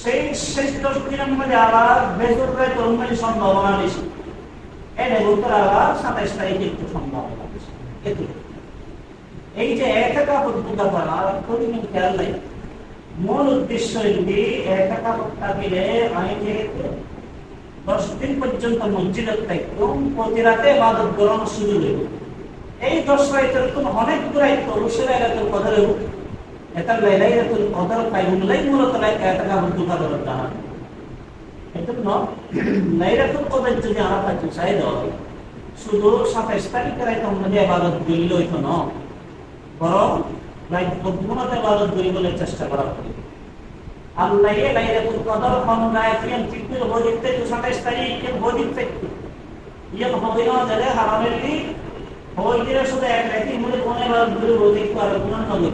সেই শেষ দশ দিনের মধ্যে আবার বেসরকারি কর্মচারী সম্ভাবনা বেশি এর উত্তর আবার সাতাইশ তারিখে একটু সম্ভাবনা বেশি এটুকু। এই যে একাকা পদ্ধতি করা কঠিন খেয়াল নাই মূল উদ্দেশ্য যদি একাকা মিলে আমি যেহেতু দশ দিন পর্যন্ত মসজিদে থাকতাম প্রতি রাতে বাদত গ্রহণ শুরু হইব এই দশ রাইতের কোন অনেক রাইত অবশ্যই রাইতের কথা রইব এটা লাইলাইলাতুল কদর পাইমুলাই মূলত এটাকা বুদ্ধা করার জানা এজন্য লাইলাতুল কদর যদি আমরা পাচ্ছি চাই হয় শুধু সাতাইশ তারিখে রাইতে আমাদের ইবাদত করিল হইতো না। রাইত মধ্যমতে ইবাদত করি বলে চেষ্টা করা হবে। আল্লাহ এ লাইলাতুল কদর কোন রাইতিয়ান চিত্তুর বদিতে তো সাতাইশ তারিখে বদিত থাকতো ইয়ে হবে না যারে হারামের দি হই দিলে শুধু এক রাইতে মনে কোনে ইবাদত করি বদিত করে কোন নগর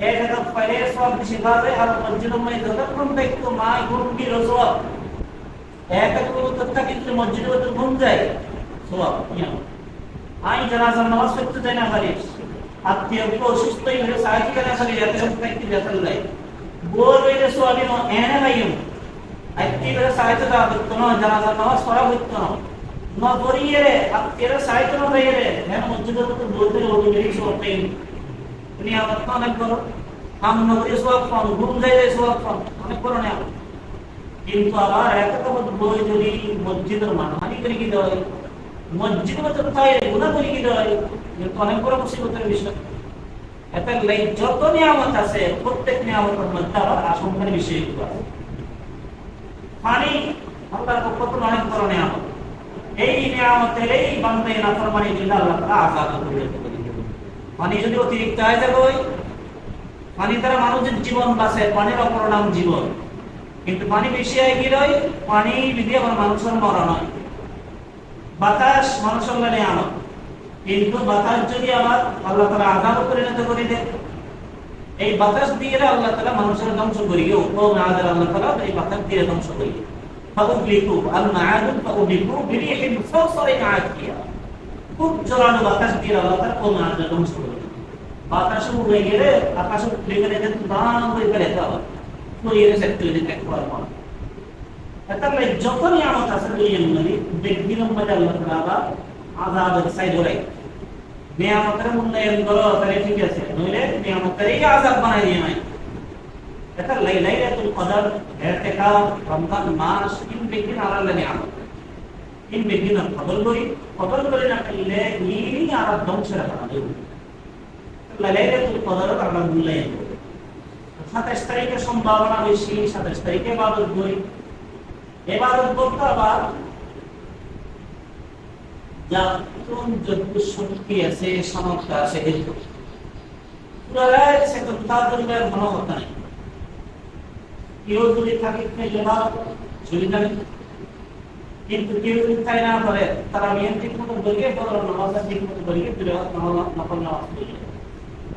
এক পাইলে সব বেশি পাবে আর মসজিদের মধ্যে যতক্ষণ দেখতো মা ঘুম কি রসব এক এক তথ্য কিন্তু মসজিদের মধ্যে ঘুম যায় সব আই জানাজার নামাজ পড়তে যায় না পারি আত্মীয় বিপ অসুস্থ হয়ে সাহায্য করে পারি যাতে ব্যক্তি বেতন দেয় বোর হইলে সোয়াবি এনে ভাইম আত্মীয় করে সাহায্য দেওয়া করতো না জানাজার নামাজ পড়া করতো না না পড়িয়ে রে আত্মীয় সাহায্য না ভাইয়ে রে হ্যাঁ মসজিদের মধ্যে বলতে ওটি মেরি সব টাইম নিয়ামত অনেক বড় ঘুম অনেক বড় কিন্তু আবার বই যদি মসজিদের মানহানি করে কি দেওয়া মসজিদ মতো তাই গুণা করে কি দেওয়া কিন্তু অনেক বড় মুসিবতের বিষয়। এত লাই যত নিয়ামত আছে, প্রত্যেক নিয়ামতের মধ্যে আবার আশঙ্কার বিষয় পানি, আল্লাহর পক্ষ অনেক বড় নিয়ামত। এই নিয়ামতের এই বান্দাই নাফরমানি দিলে আল্লাহ আযাব করে দেবে পানি যদি অতিরিক্ত হয়ে যাবে ওই পানি দ্বারা মানুষের জীবন বাঁচে পানির অপর নাম জীবন কিন্তু পানি বেশি হয়ে গেলে পানি বিধি আবার মানুষের মরণ হয় বাতাস মানুষের লাগে আমার কিন্তু বাতাস যদি আবার আল্লাহ তালা আজাব পরিণত করে দেয় এই বাতাস দিয়ে আল্লাহ তালা মানুষের ধ্বংস করি ও আজার আল্লাহ তালা এই বাতাস দিয়ে ধ্বংস করি فأهلكوا أما عاد فأهلكوا بريح صرصر عاتية খুব জোরালো বাতাস দিয়ে আল্লাহ কোন আজকে ধ্বংস করে বাতাস উড়ে গেলে আকাশ গেলে কিন্তু দাম করে ফেলে দেওয়া সরিয়ে সেক্টর দিতে একবার পর তাহলে আমার কাছে দুইজন নদী ব্যক্তির মধ্যে আল্লাহ তাআলা আযাবের সাইড ধরে নিয়ামতের মূল্যায়ন করো, তাহলে ঠিক আছে। নইলে নিয়ামতের এই আযাব বানাই দিয়ে নাই। এটা লাইলাতুল কদর ইরতিকাব রমজান মাস ইন ব্যক্তির আলাদা নিয়ামত। In beginner ফজলগরি ফজলগরি না করলে ইনি আর ধ্বংস রাখা যাবে লাইলাতুল কদর আমরা মূল্যায়ন করব সাতাশ তারিখে সম্ভাবনা বেশি সাতাশ তারিখে ইবাদত করি ইবাদত করতে আবার যা কোন যোগ্য শক্তি আছে সামর্থ্য আছে এরকম পুরা সে তো তাদের মনে হতো না কেউ যদি থাকে খেলে ভালো যদি থাকে কিন্তু কেউ যদি তাই না করে তারা নিয়ম ঠিক মতো বলিয়ে বড় নামাজ ঠিক মতো বলিয়ে ফিরে নকল নামাজ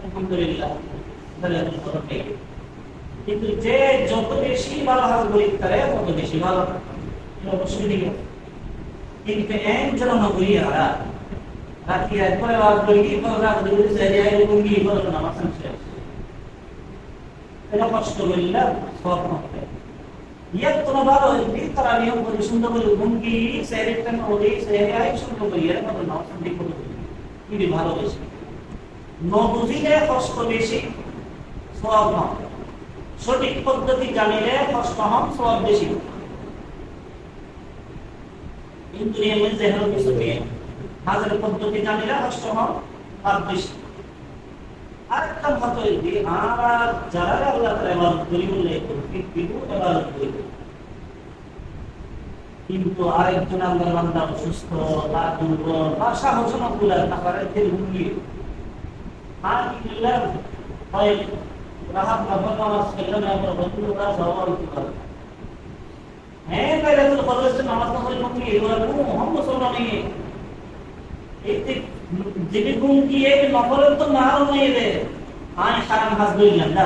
আলহামদুলিল্লাহ। কিন্তু যে যত বেশি ভালো হাত বলি তারে তত বেশি ভালো। অবশ্যই কিন্তু একজন নগরী আরা রাত্রি একবারে বাদ করি রাত দুপুরে চাই আই লুঙ্গি বড় নামাজ শেষ। কষ্ট করিলাম, সব হবে ইয়ার কোনো ভালো হইবি তারা নিয়ম করে সুন্দর করে ঘুমকি সেরেকটা করে সেরে আই সুন্দর করে এর মতো নাও সন্ধি করে কি ভালো বেশি নবুঝিলে কষ্ট বেশি সব কম সঠিক পদ্ধতি জানিলে কষ্ট হম সব বেশি কিন্তু এর মধ্যে হলো কিছু নিয়ে হাজার পদ্ধতি জানিরা কষ্ট হন আর বেশি আরেকটা মত হইবে আমরা যারা আল্লাহ ইবাদত করি বলে দিব ইবাদত করি কিন্তু আরেকজন আল্লাহর বান্দা অসুস্থ বা দুর্বল বা সাহস না তারপরে দিল হুমকি। আর কি করলাম? হয়, রাহাত নফল নামাজ করলাম এবার বন্ধুরা সবার কি করে হ্যাঁ বাইরে তো বলছে নামাজ না পড়লে হুমকি, এগুলো মোহাম্মদ সাল্লাল্লাহু আলাইহি নফলের তো না নেই। রে আয় সারাম হাস বললাম না।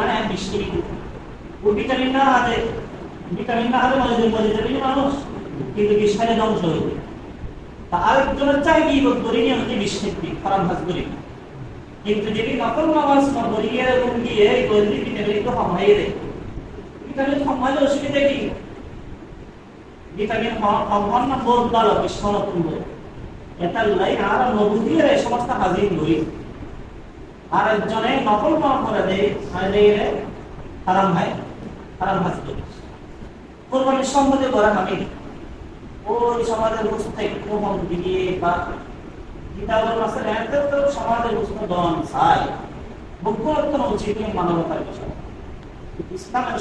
মানে ভিটামিন না মনে মানুষ, কিন্তু বিষয়ে ধ্বংস হয়ে আরেকজনের চাই কি করি নিয়ে হাস করি কিন্তু যদি নকল নামাজ করিয়ে এবং গিয়ে গল্লি ভিটামিন তো কমাই দেয়। ভিটামিন কমাইলে অসুবিধা কি? বিশ্বনতুন এটা লাই আর এই সমস্ত হাজির আর একজনে নকল নাম করে দেয় হারাম ভাই, হারাম হাজ করি কোরবানির সম্বন্ধে আমি। ওই সমাজের বস্তু থেকে দিয়ে বা গীতাবল মাসের এত তো সমাজের বস্তু দন চাই ভোগ্য উচিত মানবতার বিষয়। ইসলামের